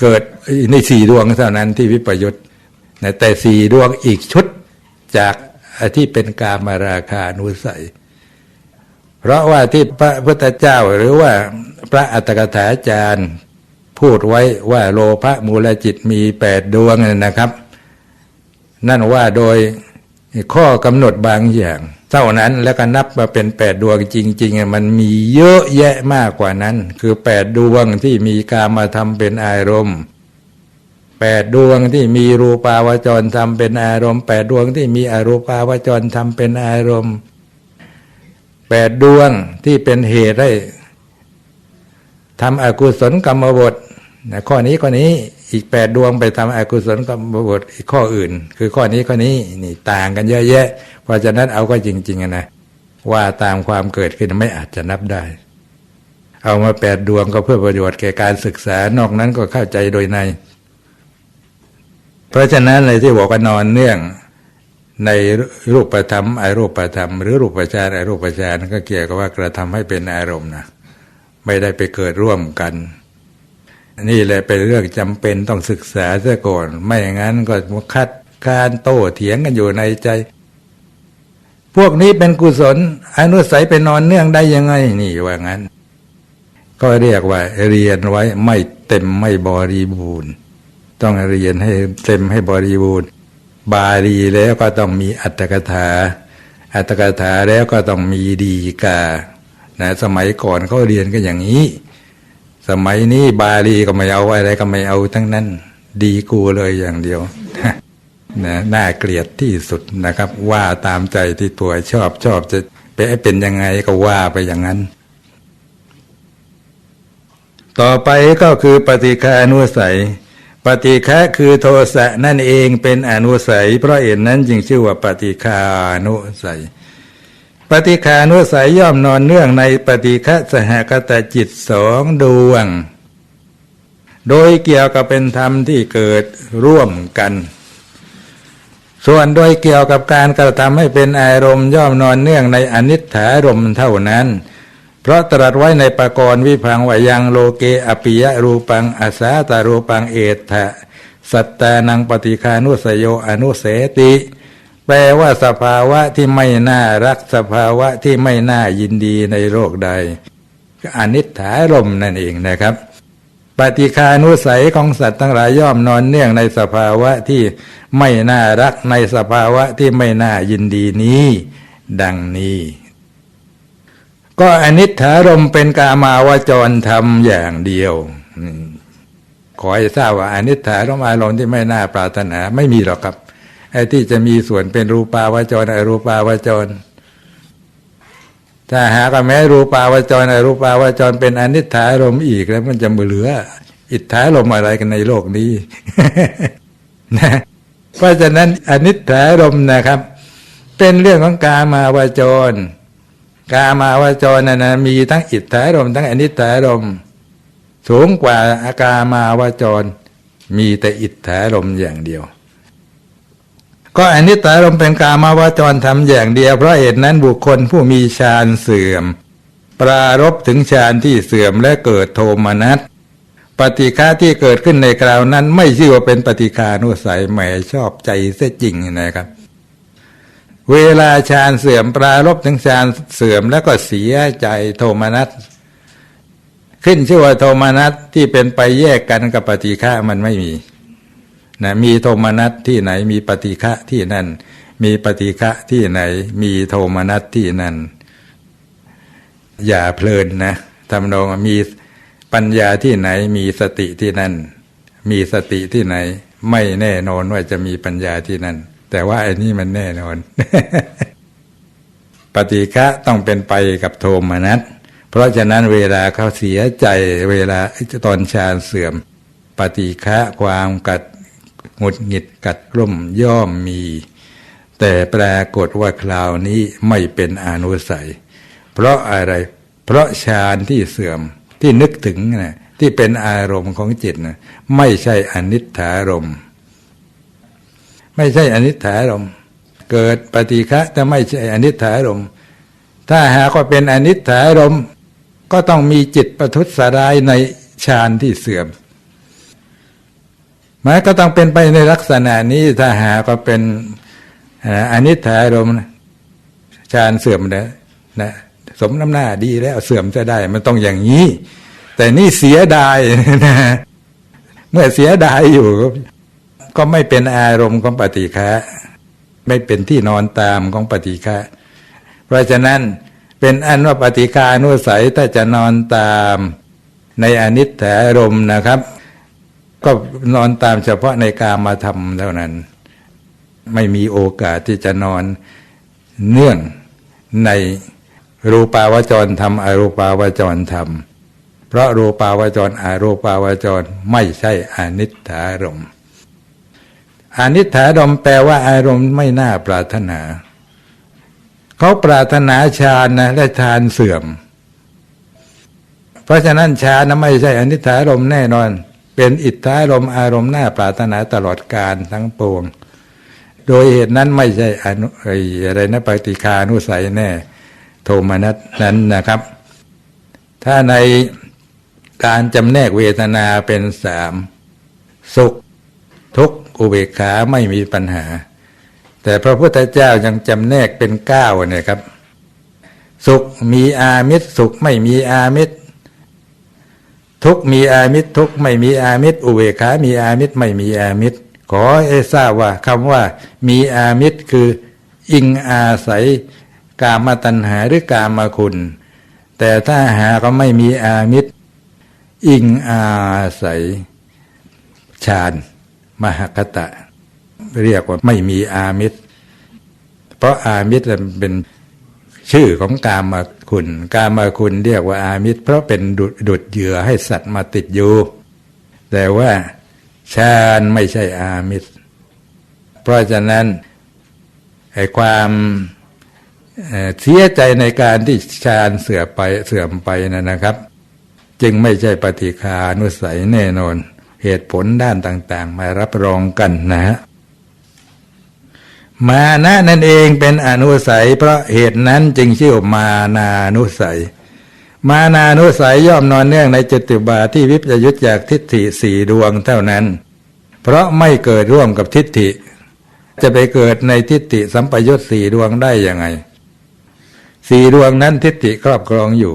เกิดในสี่ดวงเท่านั้นที่วิปยุตนะแต่สี่ดวงอีกชุดจากที่เป็นกามราคานุสัย เพราะว่าที่พระพุทธเจ้าหรือว่าพระอัตถกถาจารย์พูดไว้ว่าโลภะมูลจิตมีแปดดวงนะครับ นั่นว่าโดยข้อกำหนดบางอย่าง เท่านั้นแล้วก็นับมาเป็นแปดดวงจริงๆมันมีเยอะแยะมากกว่านั้น คือแปดดวงที่มีการมาทำเป็นอารมณ์แปดดวงที่มีรูปาวจรทำเป็นอารมณ์แปดดวงที่มีอรูปาวจรทำเป็นอารมณ์แปดดวงที่เป็นเหตุให้ทำอกุศลกรรมบทนะข้อนี้ข้อนี้ อีกแปดดวงไปทำอกุศลกรรมบทอีกข้ออื่น คือข้อนี้ข้อนี้นี่ต่างกันเยอะแยะ เพราะฉะนั้นเอาก็จริงๆนะว่าตามความเกิดขึ้นไม่อาจจะนับได้ เอามาแปดดวงก็เพื่อประโยชน์แก่การศึกษานอกนั้นก็เข้าใจโดยใน เพราะฉะนั้นเลยที่บอกว่านอนเนื่องในรูปธรรมอรูปธรรม หรือรูปฌานอรูปฌานก็เกี่ยวกับว่ากระทำให้เป็นอารมณ์นะไม่ได้ไปเกิดร่วมกัน นี่แหละเป็นเรื่องจำเป็นต้องศึกษาเสียก่อน ไม่อย่างนั้นก็คัดการโต้เถียงกันอยู่ในใจ พวกนี้เป็นกุศลอนุสัยไปนอนเนื่องได้ยังไง นี่ว่างั้น ก็เรียกว่า เรียนไว้ไม่เต็มไม่บริบูรณ์ ต้องเรียนให้เต็มให้บริบูรณ์ บาลีแล้วก็ต้องมีอัตถกถา อัตถกถาแล้วก็ต้องมีดีกานะสมัยก่อนเขาเรียนกันอย่างนี้ สมัยนี้บาลีก็ไม่เอาอะไรก็ไม่เอาทั้งนั้น ดีกูเลยอย่างเดียวนะน่าเกลียดที่สุดนะครับ ว่าตามใจที่ตัวชอบชอบจะไปเป็นยังไงก็ว่าไปอย่างนั้น ต่อไปก็คือปฏิคานุสัย ปฏิฆะคือโทสะนั่นเองเป็นอนุสัย เพราะเอ็นนั้นจึงชื่อว่าปฏิคานุสัย ปฏิคานุสัยย่อมนอนเนื่องในปฏิฆะสหกตจิตสองดวง โดยเกี่ยวกับเป็นธรรมที่เกิดร่วมกัน ส่วนโดยเกี่ยวกับการกระทำให้เป็นอารมณ์ย่อมนอนเนื่องในอนิจฐารมณ์เท่านั้น เพราะตรัสไว้ในปกรณ์วิพังวายังโลเกอปิยรูปังอาสาตารูปังเอทะสัตตานังปฏิคานุสโยอนุเสติ แปลว่าสภาวะที่ไม่น่ารักสภาวะที่ไม่น่ายินดีในโลกใดอนิจฐารมนั่นเองนะครับ ปฏิคานุสัยของสัตว์ทั้งหลายย่อมนอนเนื่องในสภาวะที่ไม่น่ารักในสภาวะที่ไม่น่ายินดีนี้ ดังนี้ ก็อนิจฐารมเป็นกามาวจรธรรมอย่างเดียวขอให้ทราบว่าอนิจฐารมอารมณ์ที่ไม่น่าปรารถนาไม่มีหรอกครับ ไอ้ที่จะมีส่วนเป็นรูปาวจรอรูปาวจร ถ้าหากแม้รูปาวจรอรูปาวจร เป็นอนิจฐารมอีกแล้วมันจะเหลือ อิทธารมอะไรกันในโลกนี้นะเพราะฉะนั้นอนิจฐารมนะครับ เป็นเรื่องของกามาวจร กามาวจรนะนะมีทั้งอิทธารมทั้งอนิจฐารมสูงกว่าอากามาวจร มีแต่อิทธารมอย่างเดียว ก็อนิจฐารมเป็นกามาวจรทำอย่างเดียวเพราะเหตุนั้นบุคคลผู้มีฌานเสื่อม ปรารบถึงฌานที่เสื่อมและเกิดโทมนัสปฏิฆาที่เกิดขึ้นในคราวนั้น ไม่ชื่อว่าเป็นปฏิฆานุสัยแหมชอบใจเสียจริงนะครับ เวลาฌานเสื่อมปรารบถึงฌานเสื่อมแล้วก็เสียใจโทมนัสขึ้นชื่อว่าโทมนัสที่เป็นไปแยกกันกับปฏิฆะมันไม่มี นะมีโทมนัสที่ไหนมีปฏิฆะที่นั่น มีปฏิฆะที่ไหน มีโทมนัสที่นั่น อย่าเพลินนะทำนองมีปัญญาที่ไหน มีสติที่นั่น มีสติที่ไหน ไม่แน่นอนว่าจะมีปัญญาที่นั่น แต่ว่าไอ้นี่มันแน่นอน ปฏิฆะต้องเป็นไปกับโทมนัสเพราะฉะนั้นเวลาเขาเสียใจเวลาตอนฌานเสื่อม ปฏิฆะความกัด หงุดหงิดกัดกลุ่มย่อมมี แต่ปรากฏว่าคราวนี้ไม่เป็นอนุสัย เพราะอะไร เพราะฌานที่เสื่อมที่นึกถึงนะที่เป็นอารมณ์ของจิตนะไม่ใช่อนิจฐารมณ์ไม่ใช่อนิจฐารมณ์เกิดปฏิฆะแต่ไม่ใช่อนิจฐารมณ์ถ้าหากว่าเป็นอนิจฐารมณ์ก็ต้องมีจิตประทุษร้ายในฌานที่เสื่อม มันก็ต้องเป็นไปในลักษณะนี้ถ้าหาก็เป็นอนิจจารมณ์ฌานเสื่อมนะนะสมน้ำหน้าดีแล้วเสื่อมจะได้ มันต้องอย่างนี้ แต่นี่เสียดายนะเมื่อเสียดายอยู่ ก็ไม่เป็นอารมณ์ของปฏิฆะไม่เป็นที่นอนตามของปฏิฆะเพราะฉะนั้นเป็นอันว่าปฏิฆานุสัยถ้าจะนอนตามในอนิจจารมณ์นะครับ ก็นอนตามเฉพาะในกามาทำเท่านั้น ไม่มีโอกาสที่จะนอนเนื่องในรูปาวจรธรรมอรูปาวจรธรรม เพราะรูปาวจรอรูปาวจรไม่ใช่อนิจฐารมอนิจฐารมแปลว่าอารมณ์ไม่น่าปรารถนา เขาปรารถนาฌานนะและฌานเสื่อม เพราะฉะนั้นฌานนะไม่ใช่อนิจฐารมแน่นอน เป็นอิทธารมณ์อารมณ์หน่าปรารถนาตลอดกาลทั้งปวง โดยเหตุนั้นไม่ใช่อนุอะไรนะปฏิคานุสัยแน่ โทมนัสนั้นนะครับ ถ้าในการจำแนกเวทนาเป็นสามสุข ทุกข์อุเบกขาไม่มีปัญหา แต่พระพุทธเจ้ายังจำแนกเป็นเก้าเนี่ยครับ สุขมีอามิตรสุขไม่มีอามิตร ทุกมีอามิตรทุกไม่มีอามิตรอุเบกขามีอามิตรไม่มีอามิตร ขอให้ทราบว่าคำว่ามีอามิตรคืออิงอาศัยกามตัณหาหรือกามคุณ แต่ถ้าหาก็ไม่มีอามิตร อิงอาศัยฌานมหคตะ เรียกว่าไม่มีอามิตร เพราะอามิตรเป็น ชื่อของกามาคุณ กามาคุณเรียกว่าอามิตร เพราะเป็นดุดดุดเหยื่อให้สัตว์มาติดอยู่ แต่ว่าฌานไม่ใช่อามิตร เพราะฉะนั้นไอ้ความเเสียใจในการที่ฌานเสื่อมไปเสื่อมไปนะนะครับ จึงไม่ใช่ปฏิคานุสัยแน่นอน เหตุผลด้านต่าง ๆ มารับรองกันนะฮะ มานะนั่นเองเป็นอนุสัย เพราะเหตุนั้นจึงชื่อมานานุสัย มานานุสัยย่อมนอนเนื่องในจตุบาที่วิปยุตจากทิฏฐิสี่ดวงเท่านั้น เพราะไม่เกิดร่วมกับทิฏฐิ จะไปเกิดในทิฏฐิสัมปยุตสี่ดวงได้ยังไงสี่ดวงนั้นทิฏฐิครอบครองอยู่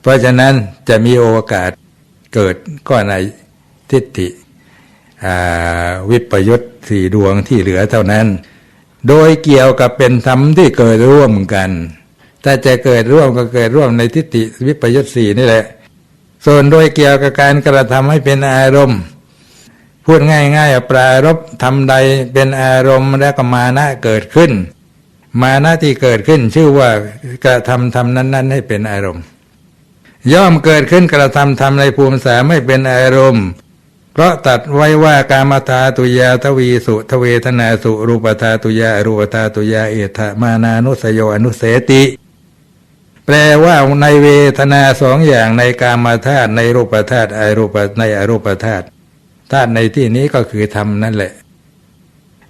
เพราะฉะนั้นจะมีโอกาสเกิดก็ในทิฏฐิ วิปยุตสี่ดวงที่เหลือเท่านั้น โดยเกี่ยวกับเป็นธรรมที่เกิดร่วมกันถ้าจะเกิดร่วมก็เกิดร่วมในทิฏฐิวิปยุตสี่นี่แหละ ส่วนโดยเกี่ยวกับการกระทำให้เป็นอารมณ์ พูดง่ายๆปรารบทำใดเป็นอารมณ์แล้วก็มานะเกิดขึ้น มานะที่เกิดขึ้นชื่อว่ากระทำทำนั้น ๆ ให้เป็นอารมณ์ ย่อมเกิดขึ้นกระทำทำในภูมิสามไม่เป็นอารมณ์ ราะตัดไว้ว่ากามธาตุยาทวีสุทเวทนาสุรูปธาตุยารูปธาตุยาเอถมานานุสยอนุเสติ แปลว่าในเวทนาสองอย่างในกามธาตุในรูปธาตุอรูปในอรูปธาตุธาตุในที่นี้ก็คือธรรมนั่นแหละ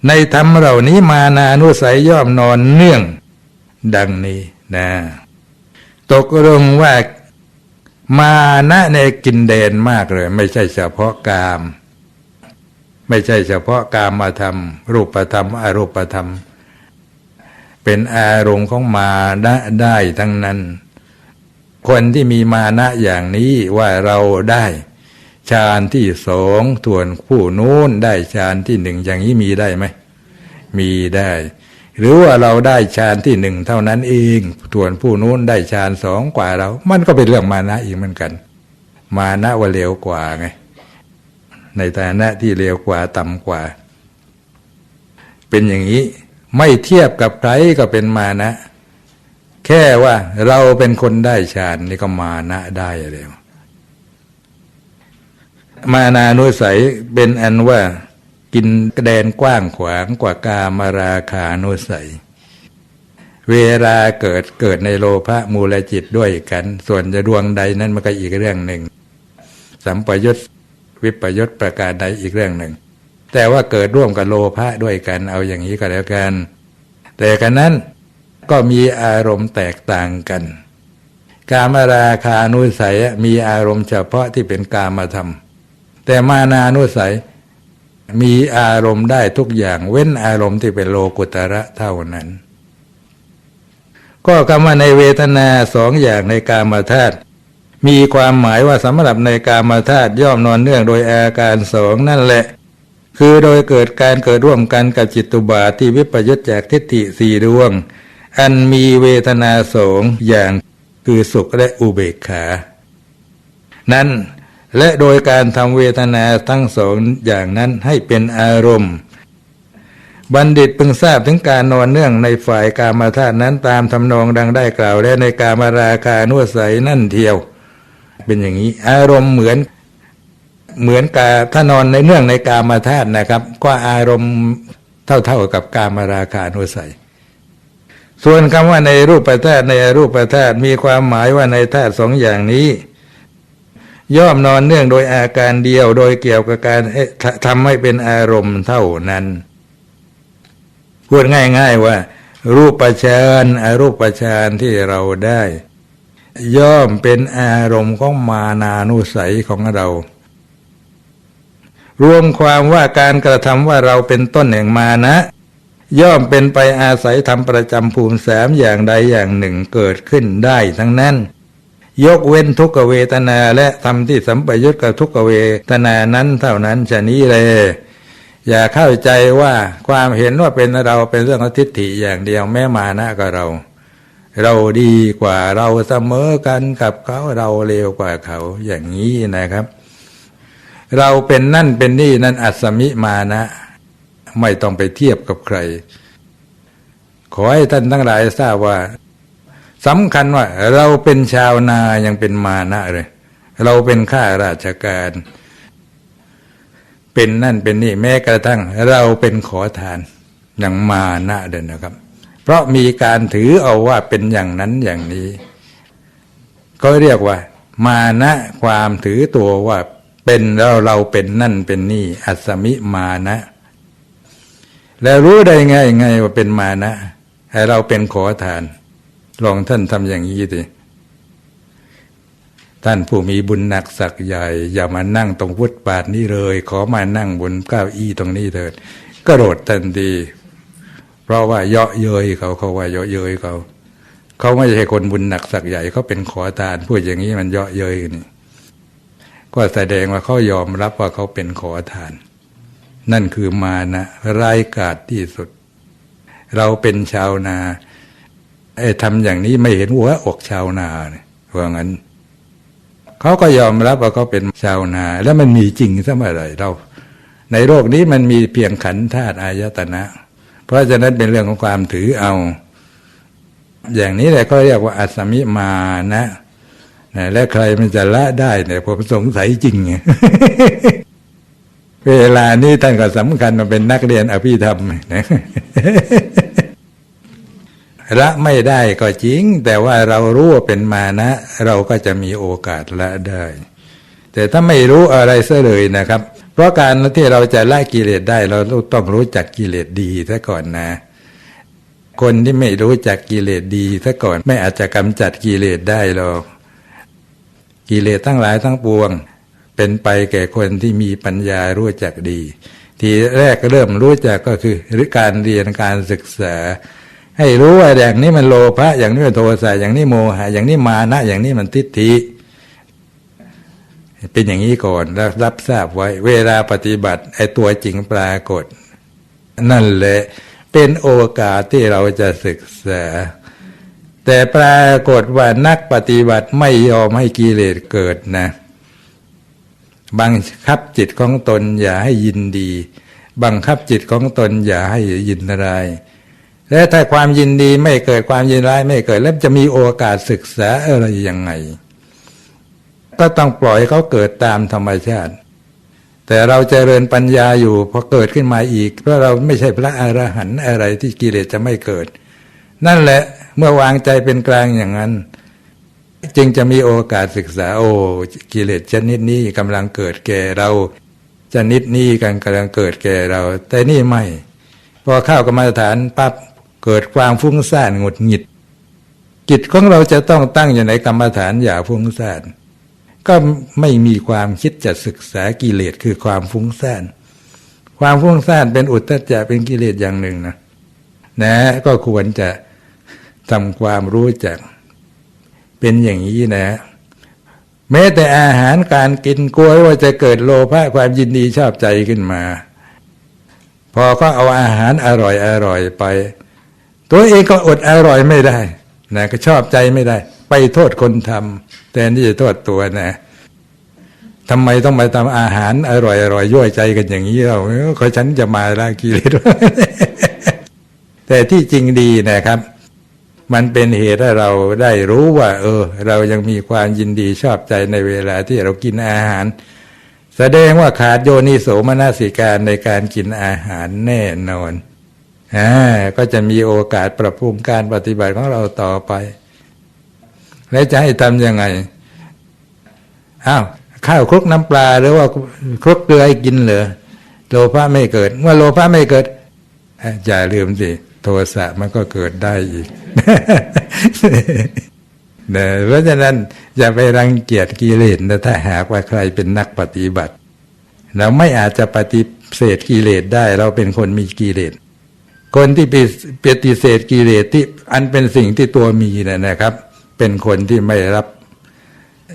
ในธรรมเหล่านี้มานานุสัยย่อมนอนเนื่อง ดังนี้นะตกลงว่า มานะในกินเดนมากเลย ไม่ใช่เฉพาะกาม ไม่ใช่เฉพาะกามมาทำรูปธรรมอรูปธรรม เป็นอารมณ์ของมานะได้ทั้งนั้น คนที่มีมานะอย่างนี้ว่าเราได้ฌานที่สองส่วนผู้นู้นได้ฌานที่หนึ่งอย่างนี้มีได้ไหม มีได้ หรือว่าเราได้ฌานที่หนึ่งเท่านั้นเองส่วนผู้นู้นได้ฌานสองกว่าเรา มันก็เป็นเรื่องมานะอีกเหมือนกัน มานะว่าเร็วกว่าไง ในฐานะที่เร็วกว่าต่ำกว่า เป็นอย่างนี้ไม่เทียบกับใครก็เป็นมานะ แค่ว่าเราเป็นคนได้ฌานนี่ก็มานะได้เร็วมานานุสัยเป็นอันว่า กินแดนกว้างขวางกว่ากามราคานุสัย เวลาเกิดเกิดในโลภะมูลจิตด้วยกัน ส่วนจะดวงใดนั้นมันก็อีกเรื่องหนึ่ง สัมปยุตวิปยุตประการใดอีกเรื่องหนึ่ง แต่ว่าเกิดร่วมกับโลภะด้วยกันเอาอย่างนี้ก็แล้วกัน แต่กันนั้นก็มีอารมณ์แตกต่างกัน กามราคานุสัยมีอารมณ์เฉพาะที่เป็นกามธรรม แต่มานานุสัย มีอารมณ์ได้ทุกอย่าง เว้นอารมณ์ที่เป็นโลกุตระเท่านั้น ก็คำว่าในเวทนาสองอย่างในกามาธาตุมีความหมายว่าสำหรับในกามาธาตุย่อมนอนเนื่องโดยอาการสองนั่นแหละ คือโดยเกิดการเกิดร่วมกันกับจิตตุบาทที่วิปยุตจากทิฏฐิสี่ดวง อันมีเวทนาสองอย่างคือสุขและอุเบกขา นั้น และโดยการทำเวทนาทั้งสองอย่างนั้นให้เป็นอารมณ์ บัณฑิตพึงทราบถึงการนอนเนื่องในฝ่ายกามธาตุนั้นตามทำนองดังได้กล่าว และในกามราคานุสัยนั่นเทียว เป็นอย่างนี้ อารมณ์เหมือนเหมือนกาถ้านอนในเนื่องในกามธาตุนะครับ ก็อารมณ์เท่าๆกับกามราคานุสัยส่วนคำว่าในรูปธาตุในรูปธาตุมีความหมายว่าในธาตุสองอย่างนี้ ย่อมนอนเนื่องโดยอาการเดียวโดยเกี่ยวกับการทำให้เป็นอารมณ์เท่านั้น พูดง่ายๆว่า รูปฌานอรูปฌานที่เราได้ ย่อมเป็นอารมณ์ของมานานุสัยของเรา รวมความว่าการกระทำว่าเราเป็นต้นแห่งมานะย่อมเป็นไปอาศัยทำประจำภูมิสามอย่างใดอย่างหนึ่งเกิดขึ้นได้ทั้งนั้น ยกเว้นทุกขเวทนาและทำที่สัมปยุตกับทุกขเวทนานั้นเท่านั้นชะนี้เลยอย่าเข้าใจว่าความเห็นว่าเป็นเราเป็นเรื่องของทิฏฐิอย่างเดียวแม้มานะก็เรา เราดีกว่าเราเสมอกันกับเขาเราเลวกว่าเขาอย่างนี้นะครับ เราเป็นนั่นเป็นนี่นั่นอัศมิมานะ ไม่ต้องไปเทียบกับใคร ขอให้ท่านทั้งหลายทราบว่า สำคัญว่าเราเป็นชาวนายังเป็นมานะเลย เราเป็นข้าราชการ เป็นนั่นเป็นนี่แม้กระทั่ง เราเป็นขอทานอย่างมานะเดินนะครับ เพราะมีการถือเอาว่าเป็นอย่างนั้นอย่างนี้ ก็เรียกว่า มานะความถือตัวว่าเป็นเราเราเป็นนั่นเป็นนี่ อัศมิมานะ แล้วรู้ได้ไงไงว่าเป็นมานะ ให้เราเป็นขอทาน ลองท่านทำอย่างนี้ดิท่านผู้มีบุญหนักสักใหญ่ อย่ามานั่งตรงพุทธบาทนี้เลย ขอมานั่งบนเก้าอี้ตรงนี้เถิดก็โดดทันที เพราะว่าเยาะเย้ยเขาเขาว่าเยาะเย้ยเขา เขาไม่ใช่คนบุญหนักสักใหญ่เขาเป็นขอทานพูดอย่างนี้มันเยาะเย้ยนี่ก็แสดงว่าเขายอมรับว่าเขาเป็นขอทาน นั่นคือมานะร้ายกาจที่สุด เราเป็นชาวนา ไอ้ทำอย่างนี้ไม่เห็นหัวอกชาวนาเนี่ยว่างั้นเขาก็ยอมรับว่าเขาเป็นชาวนา แล้วมันมีจริงซะเมื่อไรเรา ในโลกนี้มันมีเพียงขันธาตุอายตนะ เพราะฉะนั้นเป็นเรื่องของความถือเอา อย่างนี้แหละก็เรียกว่าอัศมิมานะนะและใครมันจะละได้เนี่ยผมสงสัยจริง เวลานี้ท่านก็สำคัญมาเป็นนักเรียนอภิธรรมนะ ละไม่ได้ก็จริง แต่ว่าเรารู้ว่าเป็นมานะ เราก็จะมีโอกาสละได้ แต่ถ้าไม่รู้อะไรซะเลยนะครับ เพราะการที่เราจะละกิเลสได้ เราต้องรู้จักกิเลสดีซะก่อนนะ คนที่ไม่รู้จักกิเลสดีซะก่อน ไม่อาจจะกำจัดกิเลสได้หรอกกิเลสทั้งหลายทั้งปวง เป็นไปแก่คนที่มีปัญญารู้จักดี ทีแรกเริ่มรู้จักก็คือการเรียนการศึกษา ให้รู้ว่าอย่างนี้มันโลภะอย่างนี้มันโทสะอย่างนี้โมหะอย่างนี้มานะ อย่างนี้มันทิฏฐิเป็นอย่างนี้ก่อนแล้วรับทราบไว้ เวลาปฏิบัติไอ้ตัวจริงปรากฏ นั่นแหละเป็นโอกาสที่เราจะศึกษา แต่ปรากฏว่านักปฏิบัติไม่ยอมให้กิเลสเกิดนะบังคับจิตของตนอย่าให้ยินดี บังคับจิตของตนอย่าให้ยินร้าย และถ้าความยินดีไม่เกิดความยินร้ายไม่เกิด แล้วจะมีโอกาสศึกษาอะไรยังไง ก็ต้องปล่อยเขาเกิดตามธรรมชาติ แต่เราจเจริญปัญญาอยู่พอเกิดขึ้นมาอีกเพราะเราไม่ใช่พระอรหันต์อะไรที่กิเลสจะไม่เกิด นั่นแหละเมื่อวางใจเป็นกลางอย่างนั้น จึงจะมีโอกาสศึกษาโอ้กิเลสชนิดนี้กำลังเกิดแก่เราชนิดนี้กันกำลังเกิดแก่เรา แต่นี่ไม่ พอเข้ากรรมฐานปั๊บ เกิดความฟุ้งซ่านหงุดหงิด จิตของเราจะต้องตั้งอยู่ในกรรมฐานอย่าฟุ้งซ่านก็ไม่มีความคิดจะศึกษากิเลสคือความฟุ้งซ่านความฟุ้งซ่านเป็นอุทธัจจะเป็นกิเลสอย่างหนึ่งนะนะก็ควรจะทำความรู้จัก เป็นอย่างนี้นะ แม้แต่อาหารการกินกลัวว่าจะเกิดโลภะความยินดีชอบใจขึ้นมา พอก็เอาอาหารอร่อยอร่อยไป ตัวเองก็อดอร่อยไม่ได้นะก็ชอบใจไม่ได้ ไปโทษคนทำแต่นี่จะโทษตัวนะทำไมต้องมาทำอาหารอร่อยอร่อยย่อยใจกันอย่างนี้เราขาฉันจะมาละกิเลสแต่ที่จริงดีนะครับ มันเป็นเหตุให้เราได้รู้ว่า เออ เรายังมีความยินดีชอบใจในเวลาที่เรากินอาหาร แสดงว่าขาดโยนิโสมนสิการในการกินอาหารแน่นอน ก็จะมีโอกาสปรับปรุงการปฏิบัติของเราต่อไป แล้วจะให้ทำยังไงอ้าวข้าวคลุกน้ำปลาหรือว่าคลุกเกลือให้กินเหรอโลภะไม่เกิด เมื่อโลภะไม่เกิดอะอย่าลืมสิโทสะมันก็เกิดได้อีกนะเพราะฉะนั้นอย่าไปรังเกียจกิเลสนะถ้าหากว่าใครเป็นนักปฏิบัติ เราไม่อาจจะปฏิเสธกิเลสได้ เราเป็นคนมีกิเลส คนที่ปฏิเสธกิเลสที่อันเป็นสิ่งที่ตัวมีนะนะครับ เป็นคนที่ไม่รับ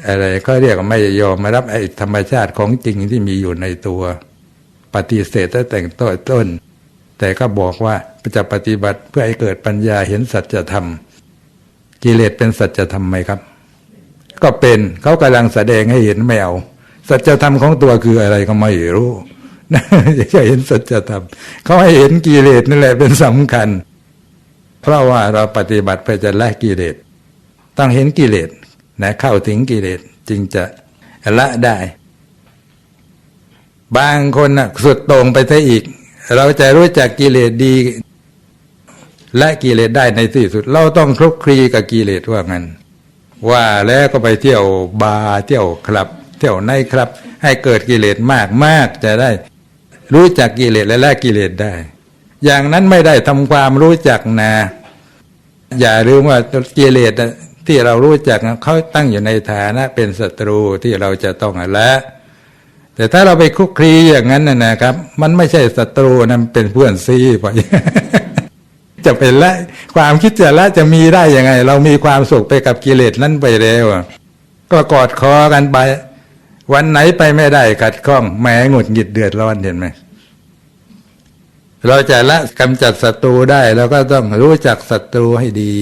อะไรก็เรียกว่าไม่ยอมมารับไอ้ธรรมชาติของจริงที่มีอยู่ในตัว ปฏิเสธตั้งแต่ต้นต้น แต่ก็บอกว่าจะปฏิบัติเพื่อให้เกิดปัญญาเห็นสัจธรรม กิเลสเป็นสัจธรรมไหมครับ ก็เป็นเขากำลังแสดงให้เห็นไม่เอาสัจธรรมของตัวคืออะไรก็ไม่รู้ จะเห็นสัจธรรมเขาให้เห็นกิเลสนั่นแหละเป็นสำคัญ เพราะว่าเราปฏิบัติเพื่อจะละกิเลสต้องเห็นกิเลสนะเข้าถึงกิเลสจึงจะละได้ บางคนนะสุดโต่งไปซะอีก เราจะรู้จักกิเลสดี และกิเลสได้ในที่สุด เราต้องคลุกคลีกับกิเลสว่างั้นว่าแล้วก็ไปเที่ยวบาร์เที่ยวคลับ เที่ยวในครับ ให้เกิดกิเลสมากมากจะได้ รู้จักกิเลสและละกิเลสได้ อย่างนั้นไม่ได้ทำความรู้จักนะ อย่าลืมว่ากิเลสที่เรารู้จักเขาตั้งอยู่ในฐานะเป็นศัตรูที่เราจะต้องละแต่ถ้าเราไปคุกคีอย่างนั้นนะนะครับ มันไม่ใช่ศัตรูนะันเป็นเพื่อนซีไปจะเป็นละความคิดจะละจะมีได้ยังไง เรามีความสุขไปกับกิเลสนั้นไปแล้วก็กอดคอกันไป วันไหนไปไม่ได้ขัดข้องแหมหงุดหงิดเดือดร้อนเห็นไหมเราจะละกำจัดศัตรูได้เราก็ต้องรู้จักศัตรูให้ดี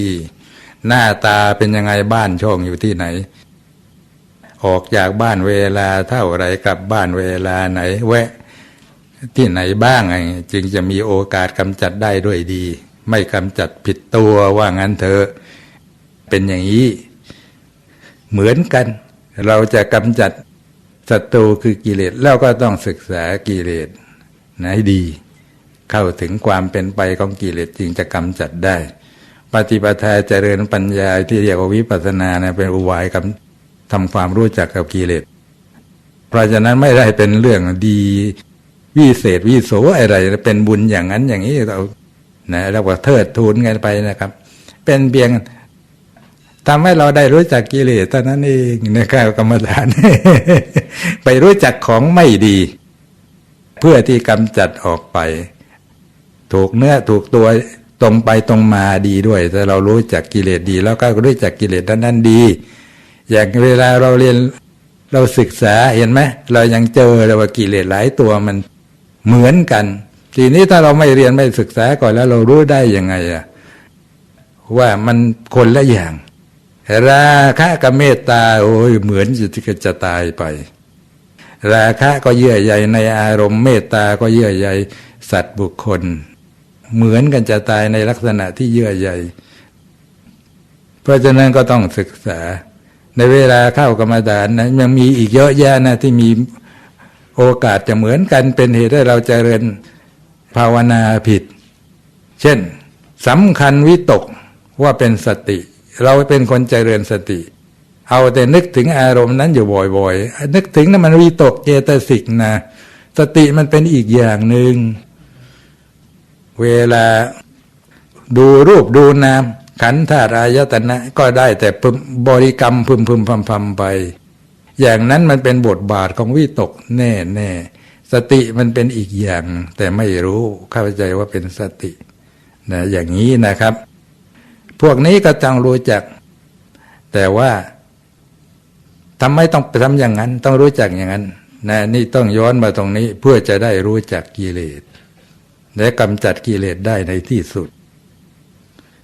หน้าตาเป็นยังไงบ้านช่องอยู่ที่ไหน ออกจากบ้านเวลาเท่าไรกลับบ้านเวลาไหน แวะที่ไหนบ้างไงจึงจะมีโอกาสกำจัดได้ด้วยดี ไม่กำจัดผิดตัวว่างั้นเถอะเป็นอย่างนี้ เหมือนกัน เราจะกำจัด ศัตรูคือกิเลสแล้วก็ต้องศึกษากิเลสนะให้ดี เข้าถึงความเป็นไปของกิเลสจึงจะกำจัดได้ ปฏิปทาเจริญปัญญาที่เรียกว่าวิปัสสนานะเป็นอุบายกำทำความรู้จักกับกิเลสเพราะฉะนั้นไม่ได้เป็นเรื่องดีวิเศษวิโสอะไรเป็นบุญอย่างนั้นอย่างนี้เรานะเรียกว่าเทิดทูนกันไปนะครับ เป็นเพียง ทำให้เราได้รู้จักกิเลสเท่านั้นเองนะครับกรรมฐาน ไปรู้จักของไม่ดี เพื่อที่กำจัดออกไป ถูกเนื้อถูกตัวตรงไปตรงมาดีด้วย แต่เรารู้จักกิเลสดี แล้วก็รู้จักกิเลสด้านนั้นดี อย่างเวลาเราเรียนเราศึกษาเห็นไหมเรายังเจอเลยว่ากิเลสหลายตัวมันเหมือนกัน ทีนี้ถ้าเราไม่เรียนไม่ศึกษาก่อนแล้วเรารู้ได้ยังไงอะว่ามันคนละอย่าง ราคะกับเมตตาโอ้ยเหมือนจะจะตายไป ราคะก็เยื่อใยในอารมณ์เมตตาก็เยื่อใยสัตว์บุคคล เหมือนกันจะตายในลักษณะที่เยื่อใยเพราะฉะนั้นก็ต้องศึกษา ในเวลาเข้ากรรมฐานนะยังมีอีกเยอะแยะนะที่มีโอกาสจะเหมือนกันเป็นเหตุให้เราจเจริญภาวนาผิด เช่นสำคัญวิตกว่าเป็นสติ เราเป็นคนเจริญสติ เอาแต่นึกถึงอารมณ์นั้นอยู่บ่อยๆ นึกถึงนั้นมันวิตกเจตสิกนะ สติมันเป็นอีกอย่างหนึ่ง เวลาดูรูปดูนามขันธาตุอายตนะก็ได้แต่บริกรรมพึมพึมพำพำไป อย่างนั้นมันเป็นบทบาทของวิตกแน่แน่สติมันเป็นอีกอย่าง แต่ไม่รู้เข้าใจว่าเป็นสตินะอย่างนี้นะครับ วกนี้ก็ต้องรู้จัก แต่ว่าทำไมต้องทำอย่างนั้น ต้องรู้จักอย่างนั้นนะนี่ต้องย้อนมาตรงนี้เพื่อจะได้รู้จักกิเลส และกำจัดกิเลสได้ในที่สุด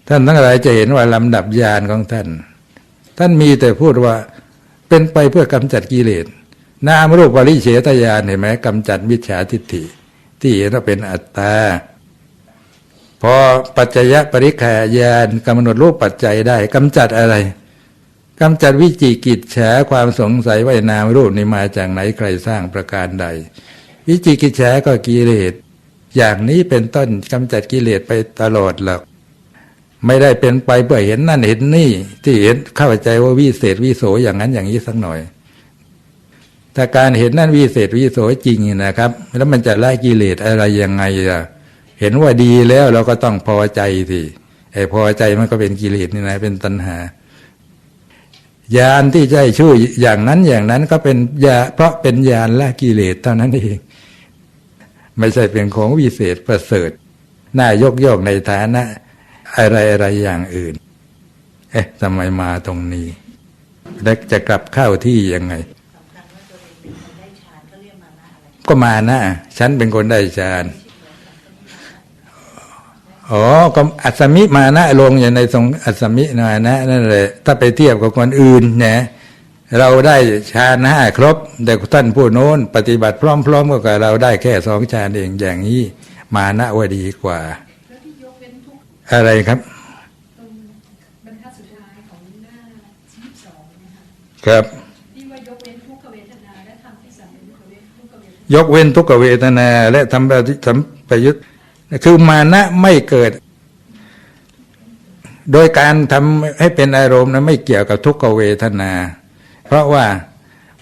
ท่านทั้งหลายจะเห็นว่าลำดับญาณของท่าน ท่านมีแต่พูดว่าเป็นไปเพื่อกำจัดกิเลสนามรูปปริเฉทญาณเห็นไหมกำจัดมิจฉาทิฏฐิ ที่เห็นว่าเป็นอัตตา พอปัจจยปริขายานกำหนดรูปปัจจัยได้กำจัดอะไรกำจัดวิจิกิจฉาความสงสัยว่านามรูปนี้มาจากไหนใครสร้างประการใด วิจิกิจฉาก็กิเลสอย่างนี้เป็นต้นกำจัดกิเลสไปตลอดหรอกไม่ได้เป็นไปเพื่อเห็นนั่นเห็นนี่ ที่เห็นเข้าใจว่าวิเศษวิโสอย่างนั้นอย่างนี้สักหน่อย ถ้าการเห็นนั่นวิเศษวิโสจริงนะครับ แล้วมันจะไล่กิเลสอะไรยังไงล่ะ เห็นว่าดีแล้วเราก็ต้องพอใจสิไอ้พอใจมันก็เป็นกิเลสนี่นะเป็นตัณหาญาณที่จะให้ช่วยอย่างนั้นอย่างนั้นก็เป็นยาเพราะเป็นญาณละกิเลสเท่านั้นเอง ไม่ใช่เป็นของวิเศษประเสริฐน่ายกย่องในฐานะ อะไรอะไรอย่างอื่น เอ๊ะทำไมมาตรงนี้ แล้วจะกลับเข้าที่ยังไง ก็มานะฉันเป็นคนได้ฌาน อ๋อก็อัศมิมานะลงอย่างในทรงอัศมิมานะนั่นแหละถ้าไปเทียบกับคนอื่นนะเราได้ฌานห้าครบ แต่ท่านผู้โน้น ปฏิบัติพร้อม ๆ กับเราได้แค่สองฌานเองอย่างนี้มานะว่าดีกว่าแล้วที่ยกเว้นทุกอะไรครับตรงบรรทัดสุดท้ายของหน้าที่สองนะคะครับที่ว่ายกเว้นทุกขเวทนาและทำที่สัมเป็นทุกขเวททุกขเวทนายกเว้นทุก คือมานะไม่เกิด โดยการทำให้เป็นอารมณ์นะไม่เกี่ยวกับทุกขเวทนา เพราะว่า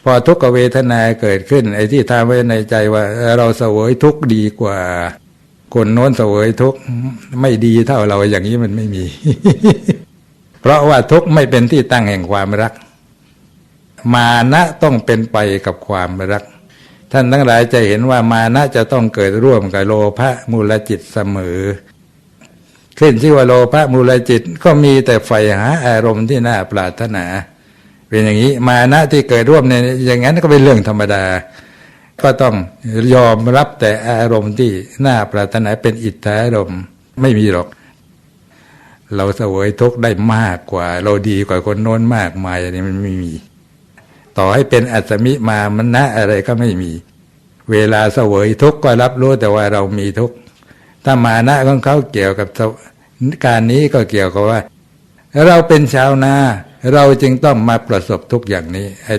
พอทุกขเวทนาเกิดขึ้น ไอ้ที่ทำไว้ในใจว่าเออเราเสวยทุกข์ดีกว่า คนโน้นเสวยทุกข์ไม่ดีเท่าเราอย่างนี้มันไม่มี เพราะว่าทุกข์ไม่เป็นที่ตั้งแห่งความรัก มานะต้องเป็นไปกับความรัก ท่านทั้งหลายจะเห็นว่ามานะจะต้องเกิดร่วมกับโลภะมูลจิตเสมอขึ้นชื่อว่าโลภะมูลจิตก็มีแต่ใฝ่หาอารมณ์ที่น่าปรารถนา เป็นอย่างนี้มานะที่เกิดร่วมในอย่างนั้นก็เป็นเรื่องธรรมดา ก็ต้องยอมรับแต่อารมณ์ที่น่าปรารถนาเป็นอิทธารมณ์ไม่มีหรอก เราเสวยทุกข์ได้มากกว่า เราดีกว่าคนโน้นมากมายอันนี้มันไม่มี ต่อให้เป็นอัศมิมามันนะอะไรก็ไม่มี เวลาเสวยทุกข์ก็รับรู้แต่ว่าเรามีทุกข์ถ้ามานะของเขาเกี่ยวกับการนี้ก็เกี่ยวกับว่า เราเป็นชาวนาเราจึงต้องมาประสบทุกอย่างนี้ไอ้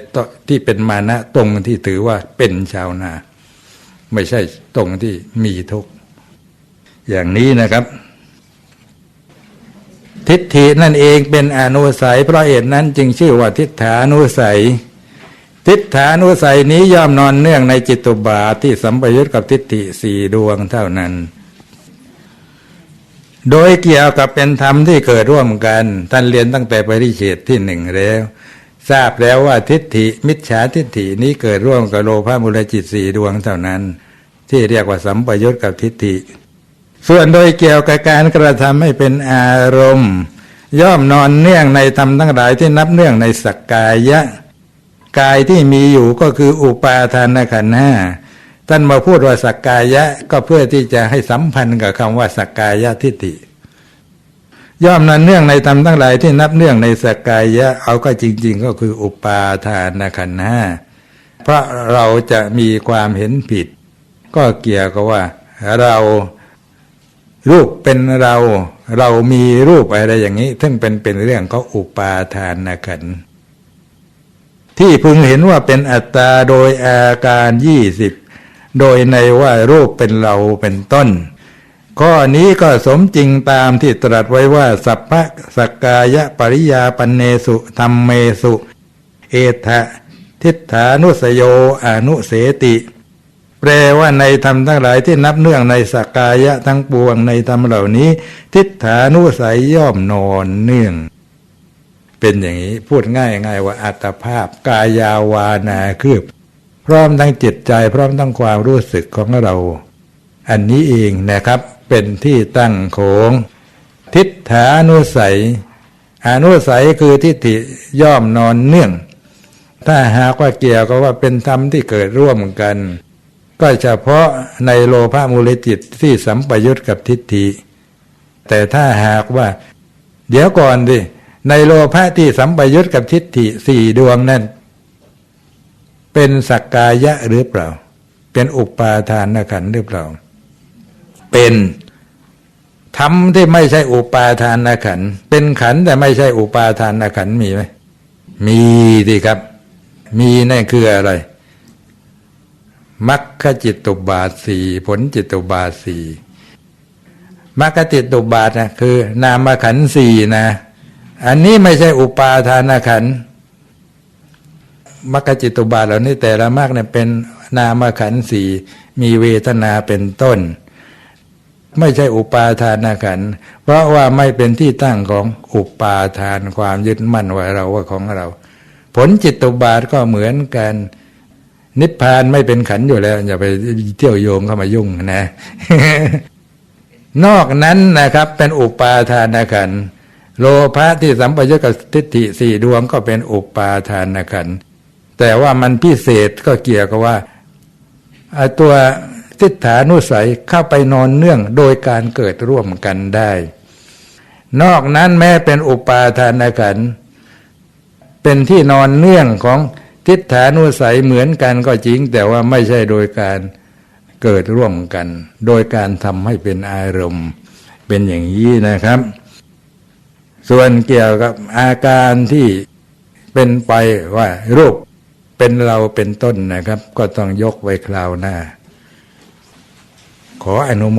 ที่เป็นมานะตรงที่ถือว่าเป็นชาวนา ไม่ใช่ตรงที่มีทุกข์อย่างนี้นะครับ ทิฏฐินั่นเองเป็นอนุสัยเพราะเหตุนั้นจึงชื่อว่าทิฏฐานุสัย ทิฏฐานุสัยนี้ย่อมนอนเนื่องในจิตตุบาทที่สัมปยุตกับทิฏฐิสี่ดวงเท่านั้น โดยเกี่ยวกับเป็นธรรมที่เกิดร่วมกัน ท่านเรียนตั้งแต่ปริเฉดที่หนึ่งแล้ว ทราบแล้วว่าทิฏฐิมิจฉาทิฏฐินี้เกิดร่วมกับโลภะมูลจิตสี่ดวงเท่านั้น ที่เรียกว่าสัมปยุตกับทิฏฐิ ส่วนโดยเกี่ยวกับการกระทำให้เป็นอารมณ์ ย่อมนอนเนื่องในธรรมทั้งหลายที่นับเนื่องในสักกายะ กายที่มีอยู่ก็คืออุปาทานขันห้าท่านมาพูดว่าสักกายะก็เพื่อที่จะให้สัมพันธ์กับคำว่าสักกายะทิฏฐิย่อมนอนเนื่องในธรรมทั้งหลายที่นับเนื่องในสักกายะเอาก็จริง ๆ ก็คืออุปาทานขันห้าเพราะเราจะมีความเห็นผิด ก็เกี่ยวกับว่า เรารูปเป็นเรา เรามีรูปอะไรอย่างนี้ ซึ่งเป็นเป็นเรื่องเขาอุปาทานขันธ์ ที่พึงเห็นว่าเป็นอัตตาโดยอาการยี่สิบโดยในว่ารูปเป็นเราเป็นต้น ข้อนี้ก็สมจริงตามที่ตรัสไว้ว่า สัพพะสกกายะปริยาปันเนสุธรรมเมสุ เอทะทิฏฐานุสโยอนุเสติ แปลว่าในธรรมทั้งหลายที่นับเนื่องในสกกายะทั้งปวงในธรรมเหล่านี้ ทิฏฐานุสัยย่อมนอนเนื่อง เป็นอย่างนี้พูดง่ายง่ายว่าอัตภาพกายาวานาคืบเพพร้อมทั้งจิตใจ พร้อมทั้งความรู้สึกของเรา อันนี้เองนะครับเป็นที่ตั้งของทิฏฐานุสัยอนุสัยคือทิฏฐิย่อมนอนเนื่อง ถ้าหากว่าเกี่ยวกับว่าเป็นธรรมที่เกิดร่วมกัน ก็เฉพาะในโลภะมูลจิตที่สัมปยุตกับทิฏฐิ แต่ถ้าหากว่า เดี๋ยวก่อนดิ ในโลภะที่สัมปยุตกับทิฏฐิสี่ดวงนั่น เป็นสักกายะหรือเปล่า เป็นอุปาทานขันหรือเปล่า เป็นธรรมที่ไม่ใช่อุปาทานขันเป็นขันแต่ไม่ใช่อุปาทานขันมีไหมมีสิครับ มีนั่นคืออะไรมัคคจิตตุบาทสีผลจิตตุบาทสีมัคคจิตตุบาทนะคือ นามขันสี่นะ อันนี้ไม่ใช่อุปาทานขันมัคคจิตตุบาทเหล่านี้แต่ละมรรคเนี่ยเป็นนามขันสี่มีเวทนาเป็นต้น ไม่ใช่อุปาทานขันเพราะว่าไม่เป็นที่ตั้งของอุปาทานความยึดมั่นว่าเราว่าของเรา ผลจิตตุบาทก็เหมือนกันนิพพานไม่เป็นขันอยู่แล้ว อย่าไปเที่ยวโยงเข้ามายุ่งนะ นอกนั้นนะครับเป็นอุปาทานขันธ์ โลภะที่สัมปยุตกับทิฏฐิสี่ดวงก็เป็นอุปาทานขันแต่ว่ามันพิเศษก็เกี่ยวกับว่าตัวทิฏฐานุสัยเข้าไปนอนเนื่องโดยการเกิดร่วมกันได้ นอกนั้นแม้เป็นอุปาทานขันเป็นที่นอนเนื่องของทิฏฐานุสัยเหมือนกันก็จริง แต่ว่าไม่ใช่โดยการเกิดร่วมกัน โดยการทำให้เป็นอารมณ์ เป็นอย่างนี้นะครับ ส่วนเกี่ยวกับอาการที่เป็นไปว่ารูปเป็นเราเป็นต้นนะครับ ก็ต้องยกไว้คราวหน้า ขออนุโม